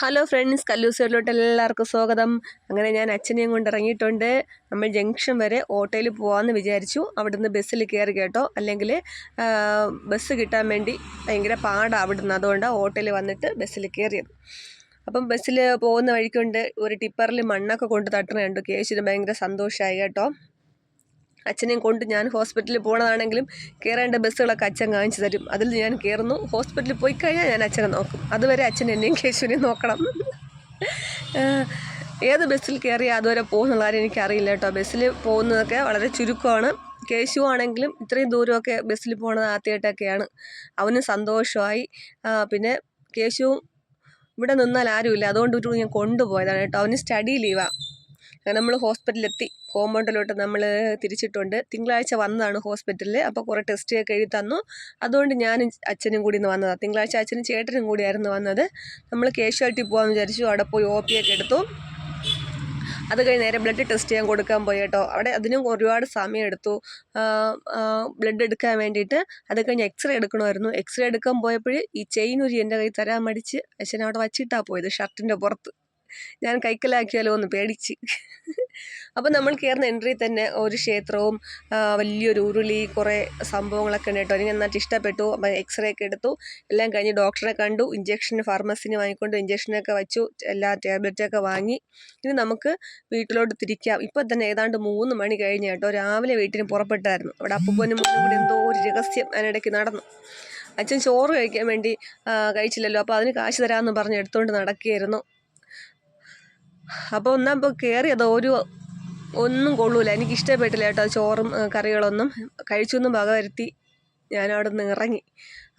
Hello friends കല്ലൂസൂരിലോട്ട് എല്ലാവർക്കും സ്വാഗതം. അങ്ങനെ ഞാൻ അച്ഛനെയും കൊണ്ട് ഇറങ്ങിയിട്ടുണ്ട്. നമ്മൾ ജംഗ്ഷൻ വരെ ഓട്ടോയിൽ പോകാമെന്ന് വിചാരിച്ചു. അവിടുന്ന് ബസ്സിൽ കയറി കേട്ടോ. അല്ലെങ്കിൽ ബസ് കിട്ടാൻ വേണ്ടി ഭയങ്കര പാടാണ് അവിടുന്ന്. അതുകൊണ്ടാണ് ഓട്ടോയിൽ വന്നിട്ട് ബസ്സിൽ കയറിയത്. അപ്പം ബസ്സിൽ പോകുന്ന വഴിക്കൊണ്ട് ഒരു ടിപ്പറിൽ മണ്ണൊക്കെ കൊണ്ട് തട്ടണ കണ്ടു കേശിന് ഭയങ്കര സന്തോഷമായി കേട്ടോ. അച്ഛനെയും കൊണ്ട് ഞാൻ ഹോസ്പിറ്റലിൽ പോകണതാണെങ്കിലും കയറേണ്ട ബസ്സുകളൊക്കെ അച്ഛൻ കാണിച്ചു തരും. അതിൽ ഞാൻ കയറുന്നു ഹോസ്പിറ്റലിൽ പോയി കഴിഞ്ഞാൽ ഞാൻ അച്ഛനെ നോക്കും. അതുവരെ അച്ഛൻ എന്നെയും കേശുവിനെയും നോക്കണം. ഏത് ബസ്സിൽ കയറി അതുവരെ പോകുന്നുള്ള കാര്യം എനിക്കറിയില്ല കേട്ടോ. ബസ്സിൽ പോകുന്നതൊക്കെ വളരെ ചുരുക്കമാണ്. കേശുവാണെങ്കിലും ഇത്രയും ദൂരമൊക്കെ ബസ്സിൽ പോണത് ആദ്യമായിട്ടൊക്കെയാണ് അവന് സന്തോഷമായി. പിന്നെ കേശുവും ഇവിടെ നിന്നാൽ ആരുമില്ല. അതുകൊണ്ട് ഒരു ഞാൻ കൊണ്ടുപോയതാണ് കേട്ടോ. അവന് സ്റ്റഡി ലീവാണ് നമ്മൾ ഹോസ്പിറ്റലിലെത്തി. കോമ്പൗണ്ടിലോട്ട് നമ്മൾ തിരിച്ചിട്ടുണ്ട്. തിങ്കളാഴ്ച വന്നതാണ് ഹോസ്പിറ്റലിൽ അപ്പോൾ കുറേ ടെസ്റ്റ് ഒക്കെ എഴുതി തന്നു. അതുകൊണ്ട് ഞാനും അച്ഛനും കൂടി ഇന്ന് വന്നതാണ് തിങ്കളാഴ്ച അച്ഛനും ചേട്ടനും കൂടിയായിരുന്നു വന്നത്. നമ്മൾ കേശുവാലിറ്റി പോകാമെന്ന് വിചാരിച്ചു. അവിടെ പോയി ഒ പി ഒക്കെ എടുത്തു. അത് കഴിഞ്ഞ് നേരെ ബ്ലഡ് ടെസ്റ്റ് ചെയ്യാൻ കൊടുക്കാൻ പോയി കേട്ടോ. അവിടെ അതിനും ഒരുപാട് സമയം എടുത്തു. ബ്ലഡ് എടുക്കാൻ വേണ്ടിയിട്ട്. അത് കഴിഞ്ഞ് എക്സ്റേ എടുക്കണമായിരുന്നു. എക്സ്റേ എടുക്കാൻ പോയപ്പോൾ ഈ ചെയിൻ ഒരു എന്റെ കയ്യിൽ തരാൻ മടിച്ച് അച്ഛൻ അവിടെ വച്ചിട്ടാണ് പോയത് ഷർട്ടിന്റെ പുറത്ത്. ഞാൻ കൈക്കലാക്കിയാലോ എന്ന് പേടിച്ച്. അപ്പോൾ നമ്മൾ കയറുന്ന എൻട്രി തന്നെ ഒരു ക്ഷേത്രവും വലിയൊരു ഉരുളി കുറേ സംഭവങ്ങളൊക്കെ ഉണ്ട് കേട്ടോ. എനിക്ക് നന്നായിട്ട് ഇഷ്ടപ്പെട്ടു. അപ്പം എക്സ്റേ ഒക്കെ എടുത്തു. എല്ലാം കഴിഞ്ഞ് ഡോക്ടറെ കണ്ടു. ഇഞ്ചെക്ഷൻ ഫാർമസിന് വാങ്ങിക്കൊണ്ട് ഇഞ്ചെക്ഷനൊക്കെ വെച്ചു. എല്ലാ ടാബ്ലറ്റൊക്കെ വാങ്ങി. ഇനി നമുക്ക് വീട്ടിലോട്ട് തിരിക്കാം. ഇപ്പം തന്നെ ഏതാണ്ട് മൂന്ന് മണി കഴിഞ്ഞ് കേട്ടോ. രാവിലെ വീട്ടിന് പുറപ്പെട്ടായിരുന്നു. അവിടെ അപ്പൂപ്പനും മോനും കൂടി എന്തോ ഒരു രഹസ്യം അതിനിടയ്ക്ക് നടന്നു. അച്ഛൻ ചോറ് കഴിക്കാൻ വേണ്ടി കഴിച്ചില്ലല്ലോ. അപ്പോൾ അതിന് കാശ് തരാമെന്ന് പറഞ്ഞ് എടുത്തുകൊണ്ട് നടക്കുകയായിരുന്നു. അപ്പോൾ ഒന്നാ ഇപ്പോൾ കയറിയത് ഒരു ഒന്നും കൊള്ളൂല. എനിക്ക് ഇഷ്ടപ്പെട്ടില്ല കേട്ടോ ചോറും കറികളൊന്നും. കഴിച്ചൊന്നും വക വരുത്തി ഞാൻ അവിടെ നിന്ന് ഇറങ്ങി.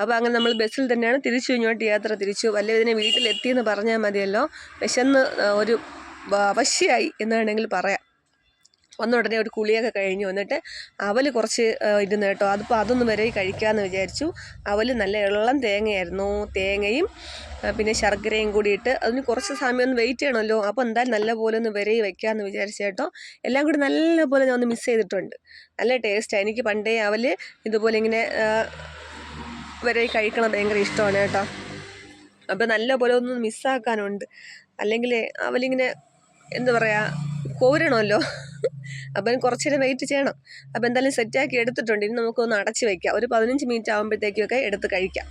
അപ്പോൾ അങ്ങനെ നമ്മൾ ബസ്സിൽ തന്നെയാണ് തിരിച്ചു ഇങ്ങോട്ട് യാത്ര തിരിച്ചു. വല്ല ഇതിനെ വീട്ടിലെത്തിയെന്ന് പറഞ്ഞാൽ മതിയല്ലോ. വിശന്ന് ഒരു അവശ്യമായി എന്ന് വേണമെങ്കിൽ പറയാം. വന്ന ഉടനെ ഒരു കുളിയൊക്കെ കഴിഞ്ഞു. വന്നിട്ട് അവൽ കുറച്ച് ഇരുന്ന് കേട്ടോ. അതിപ്പോൾ അതൊന്നും വരെ കഴിക്കാമെന്ന് വിചാരിച്ചു. അവൽ നല്ല ഇളം തേങ്ങയായിരുന്നു. തേങ്ങയും പിന്നെ ശർക്കരയും കൂടി ഇട്ട് അതിന് കുറച്ച് സമയം ഒന്ന് വെയിറ്റ് ചെയ്യണമല്ലോ. അപ്പോൾ എന്തായാലും നല്ല പോലെ ഒന്ന് വിരയി വെക്കാമെന്ന് വിചാരിച്ചു കേട്ടോ. എല്ലാം കൂടി നല്ലപോലെ ഞാൻ ഒന്ന് മിസ് ചെയ്തിട്ടുണ്ട്. നല്ല ടേസ്റ്റാണ് എനിക്ക് പണ്ടേ അവൽ ഇതുപോലെ ഇങ്ങനെ വിരയി കഴിക്കണം ഭയങ്കര ഇഷ്ടമാണ് കേട്ടോ. അപ്പോൾ നല്ലപോലെ ഒന്ന് മിസ്സാക്കാനുണ്ട് അല്ലെങ്കിൽ അവലിങ്ങനെ എന്താ പറയുക കോരണമല്ലോ. അപ്പം കുറച്ച് നേരം വെയിറ്റ് ചെയ്യണം. അപ്പോൾ എന്തായാലും സെറ്റാക്കി എടുത്തിട്ടുണ്ട്. ഇനി നമുക്കൊന്ന് അടച്ച് വയ്ക്കാം ഒരു പതിനഞ്ച് മിനിറ്റ് ആകുമ്പോഴത്തേക്കൊക്കെ എടുത്ത് കഴിക്കാം.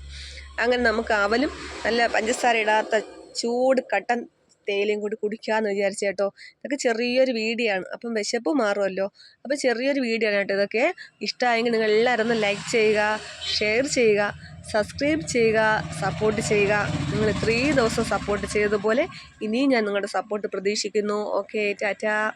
അങ്ങനെ നമുക്ക് അവലും നല്ല പഞ്ചസാര ഇടാത്ത ചൂട് കട്ടൻ തേയിലയും കൂടി കുടിക്കാമെന്ന് വിചാരിച്ചു കേട്ടോ. ഇതൊക്കെ ചെറിയൊരു വീഡിയോ ആണ് അപ്പം വിശപ്പ് മാറുമല്ലോ. അപ്പം ചെറിയൊരു വീഡിയോ ആണ് കേട്ടോ ഇതൊക്കെ. ഇഷ്ടമായെങ്കിൽ നിങ്ങൾ എല്ലാവരും ഒന്ന് ലൈക്ക് ചെയ്യുക ഷെയർ ചെയ്യുക സബ്സ്ക്രൈബ് ചെയ്യുക സപ്പോർട്ട് ചെയ്യുക. നിങ്ങൾ ഇത്രയും ദിവസം സപ്പോർട്ട് ചെയ്തതുപോലെ ഇനിയും ഞാൻ നിങ്ങളുടെ സപ്പോർട്ട് പ്രതീക്ഷിക്കുന്നു. Okay tata.